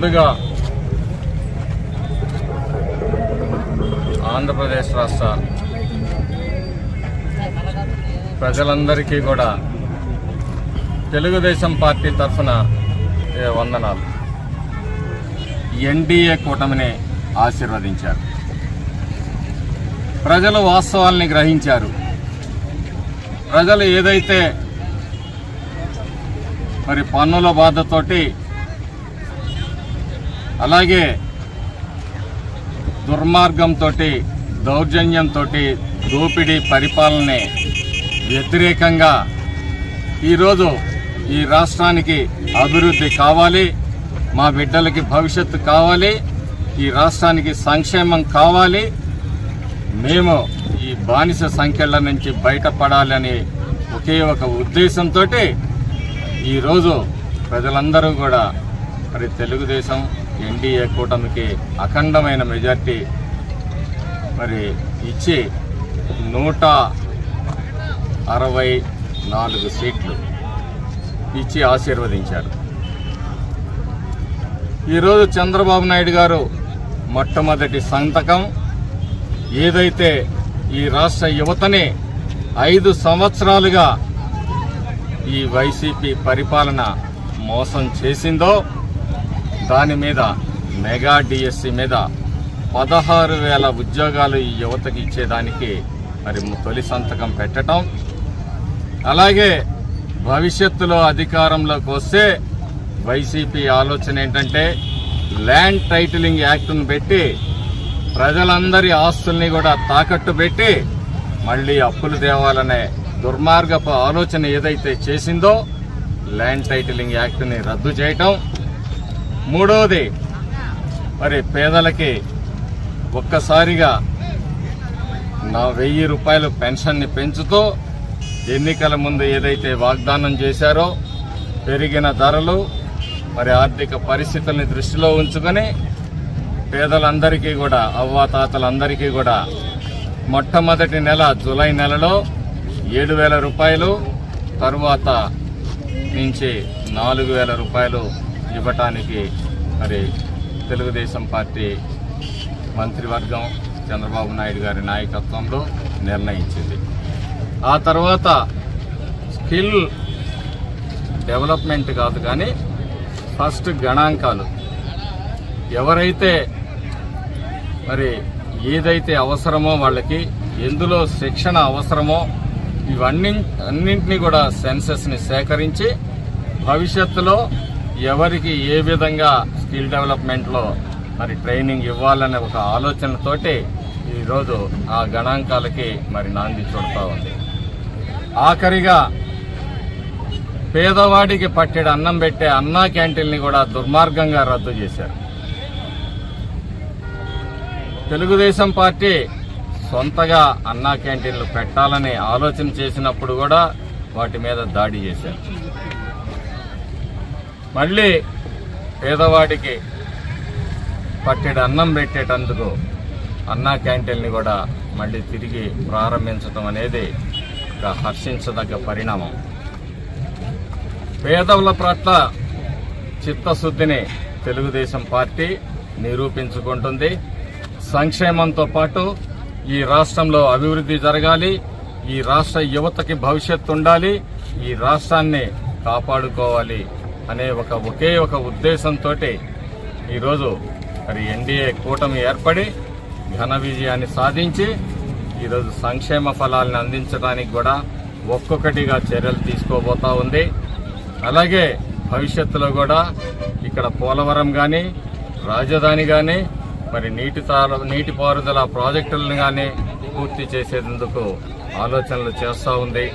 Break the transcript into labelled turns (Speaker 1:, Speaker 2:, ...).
Speaker 1: ముందుగా ఆంధ్రప్రదేశ్ రాష్ట్ర ప్రజలందరికీ కూడా తెలుగుదేశం పార్టీ తరఫున వందనాలు. ఎన్డీఏ కూటమిని ఆశీర్వదించారు. ప్రజలు వాస్తవాల్ని గ్రహించారు. ప్రజలు ఏదైతే మరి పన్నుల బాధతోటి అలాగే దుర్మార్గంతో దౌర్జన్యంతో దోపిడీ పరిపాలనే వ్యతిరేకంగా ఈరోజు ఈ రాష్ట్రానికి అభివృద్ధి కావాలి మా బిడ్డలకి భవిష్యత్తు కావాలి ఈ రాష్ట్రానికి సంక్షేమం కావాలి. మేము ఈ బానిస సంఖ్యల నుంచి బయటపడాలని ఒకే ఒక ఉద్దేశంతో ఈరోజు ప్రజలందరూ కూడా మరి తెలుగుదేశం ఎన్డీఏ కూటమికి అఖండమైన మెజార్టీ మరి ఇచ్చి నూట అరవై నాలుగు సీట్లు ఇచ్చి ఆశీర్వదించారు. ఈరోజు చంద్రబాబు నాయుడు గారు మొట్టమొదటి సంతకం. ఏదైతే ఈ రాష్ట్ర యువతని ఐదు సంవత్సరాలుగా ఈ వైసీపీ పరిపాలన మోసం చేసిందో దాని మీద మెగా డిఎస్సి మీద పదహారు వేల ఉద్యోగాలు ఈ యువతకి ఇచ్చేదానికి మరి తొలి సంతకం పెట్టడం అలాగే భవిష్యత్తులో అధికారంలోకి వస్తే వైసీపీ ఆలోచన ఏంటంటే ల్యాండ్ టైటిలింగ్ యాక్ట్ను పెట్టి ప్రజలందరి ఆస్తుల్ని కూడా తాకట్టు పెట్టి మళ్ళీ అప్పులు తేవాలనే దుర్మార్గపు ఆలోచన ఏదైతే చేసిందో ల్యాండ్ టైటిలింగ్ యాక్ట్ని రద్దు చేయటం. మూడవది మరి పేదలకి ఒక్కసారిగా నా వెయ్యి రూపాయలు పెన్షన్ని పెంచుతూ ఎన్నికల ముందు ఏదైతే వాగ్దానం చేశారో పెరిగిన ధరలు మరి ఆర్థిక పరిస్థితుల్ని దృష్టిలో ఉంచుకొని పేదలందరికీ కూడా అవ్వాతాతలందరికీ కూడా మొట్టమొదటి నెల జూలై నెలలో ఏడు వేల రూపాయలు తరువాత నుంచి నాలుగు వేల రూపాయలు ఇవ్వటానికి మరి తెలుగుదేశం పార్టీ మంత్రివర్గం చంద్రబాబు నాయుడు గారి నాయకత్వంలో నిర్ణయించింది. ఆ తర్వాత స్కిల్ డెవలప్మెంట్ కాదు కానీ ఫస్ట్ గణాంకాలు. ఎవరైతే మరి ఏదైతే అవసరమో వాళ్ళకి ఎందులో శిక్షణ అవసరమో ఇవన్నీ అన్నింటినీ కూడా సెన్సెస్ని సేకరించి భవిష్యత్తులో ఎవరికి ఏ విధంగా స్కిల్ డెవలప్మెంట్లో మరి ట్రైనింగ్ ఇవ్వాలనే ఒక ఆలోచనతోటి ఈరోజు ఆ గణాంకాలకి మరి నాంది చూడతా ఉంది. ఆఖరిగా పేదవాడికి పట్టెడు అన్నం పెట్టే అన్నా క్యాంటీన్ని కూడా దుర్మార్గంగా రద్దు చేశారు. తెలుగుదేశం పార్టీ సొంతగా అన్నా క్యాంటీన్లు పెట్టాలని ఆలోచన చేసినప్పుడు కూడా వాటి మీద దాడి చేశారు. మళ్ళీ పేదవాడికి పట్టెడు అన్నం పెట్టేటందుకు అన్నా క్యాంటీన్ని కూడా మళ్ళీ తిరిగి ప్రారంభించడం అనేది ఒక హర్షించదగ్గ పరిణామం. పేదవుల పట్ల చిత్తశుద్ధిని తెలుగుదేశం పార్టీ నిరూపించుకుంటుంది. సంక్షేమంతో పాటు ఈ రాష్ట్రంలో అభివృద్ధి జరగాలి ఈ రాష్ట్ర యువతకి భవిష్యత్తు ఉండాలి ఈ రాష్ట్రాన్ని కాపాడుకోవాలి అనే ఒక ఒకే ఒక ఉద్దేశంతో ఈరోజు మరి ఎన్డీఏ కూటమి ఏర్పడి ఘన విజయాన్ని సాధించి ఈరోజు సంక్షేమ ఫలాలను అందించడానికి కూడా ఒక్కొక్కటిగా చర్యలు తీసుకోబోతా ఉంది. అలాగే భవిష్యత్తులో కూడా ఇక్కడ పోలవరం కానీ రాజధాని కానీ మరి నీటి తార నీటిపారుదల ప్రాజెక్టులను కానీ పూర్తి చేసేందుకు ఆలోచనలు చేస్తూ ఉంది.